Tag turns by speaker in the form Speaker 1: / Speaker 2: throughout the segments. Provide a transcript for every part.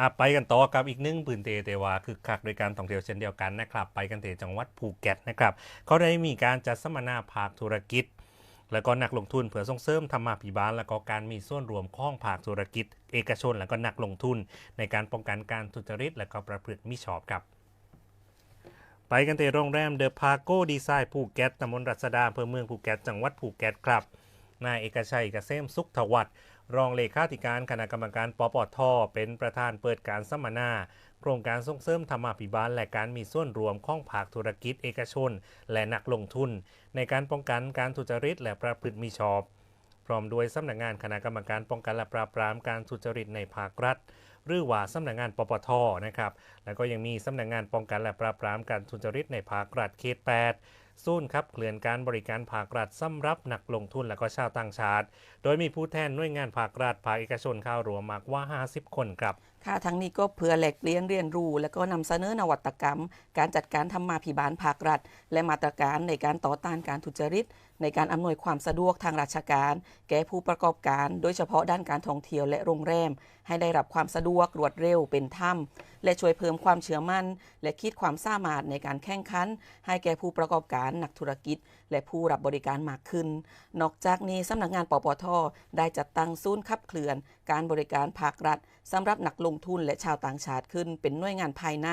Speaker 1: อะไปกันต่อกับอีกหนึ่งปืนเตเตวาคือคักโดยการท่องเที่ยวเช่นเดียวกันนะครับ ไปกันเตจังหวัดภูเก็ตนะครับเขาได้มีการจัดสัมมนาภาคธุรกิจ แล้วก็นักลงทุนเพื่อส่งเสริมธรรมาภิบาล แล้วก็การมีส่วนรวมของภาคธุรกิจ เอกชน แล้วก็นักลงทุน ในการป้องกันการทุจริต และก็ประพฤติมิชอบครับไปกันที่โรงแรมเดอะพาโกดีไซน์ภูเก็ตตำบลรัศดาอำเภอเมืองภูเก็ตจังหวัดภูเก็ตครับนายเอกชัยเกษมสุขทวัฒ รองเลขาธิการคณะกรรมการปปท เป็นประธานเปิดการสัมมนา โครงการส่งเสริมธรรมาภิบาลและการมีส่วนรวมของภาคธุรกิจเอกชน และนักลงทุน ในการป้องกันการทุจริตและประพฤติมิชอบ พร้อมด้วยสำนักงานคณะกรรมการป้องกันและปราบปรามการทุจริตในภาครัฐหรือว่าสำนักงานปปทนะครับ แล้วก็ยังมีสำนักงานป้องกันและปราบปรามการทุจริตในภาครัฐเขต8 ศูนย์ขับเคลื่อนการบริการภาครัฐสำรับนักลงทุนและก็ชาวต่างชาติ โดยมีผู้แทนหน่วยงานภาครัฐภาคเอกชนเข้ารวมมากว่า 50 คนครับ
Speaker 2: ค่ะทั้งนี้ก็เพื่อแหลกเลียนเรียนรู้ และก็นำเสนอนวัตกรรม การจัดการทำมาพิบาลภาครัฐ และมาตรการในการต่อต้านการทุจริต ในการอำนวยความสะดวกทางราชการ แก่ผู้ประกอบการ โดยเฉพาะด้านการท่องเที่ยวและโรงแรม ให้ได้รับความสะดวกรวดเร็วเป็นธรรมและช่วยเพิ่มความเชื่อมั่น และคิดความสามารถในการแข่งขัน ให้แก่ผู้ประกอบการนักธุรกิจ และผู้รับบริการมากขึ้น นอกจากนี้สำนักงานปปท ได้จัดตั้งศูนย์ขับเคลื่อน การบริการภาครัฐสำหรับนักลงทุนและชาวต่างชาติขึ้น เป็นหน่วยงานภายใน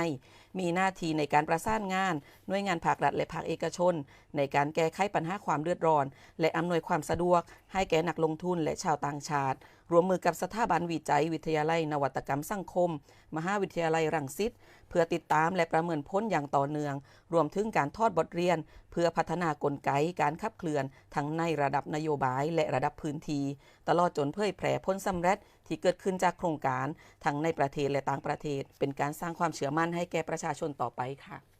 Speaker 2: มีหน้าที่ในการประสานงาน หน่วยงานภาครัฐและภาคเอกชน ในการแก้ไขปัญหาความเดือดร้อน และอำนวยความสะดวก ให้แก่นักลงทุนและชาวต่างชาติรวมมือกับสถาบันวิจัย วิทยาลัย นวัตกรรมสังคม มหาวิทยาลัยรังสิตเพื่อติดตามและประเมินผลอย่างต่อเนื่อง รวมถึงการทอดบทเรียน พื่อพัฒนากลไกการขับเคลื่อนทั้งในระดับนโยบายและระดับพื้นที่ตลอดจนเผยแผ่พ้นสำเร็จที่เกิดขึ้นจากโครงการทั้งในประเทศและต่างประเทศ เป็นการสร้างความเชื่อมั่นให้แก่ประชาชนต่อไปค่ะ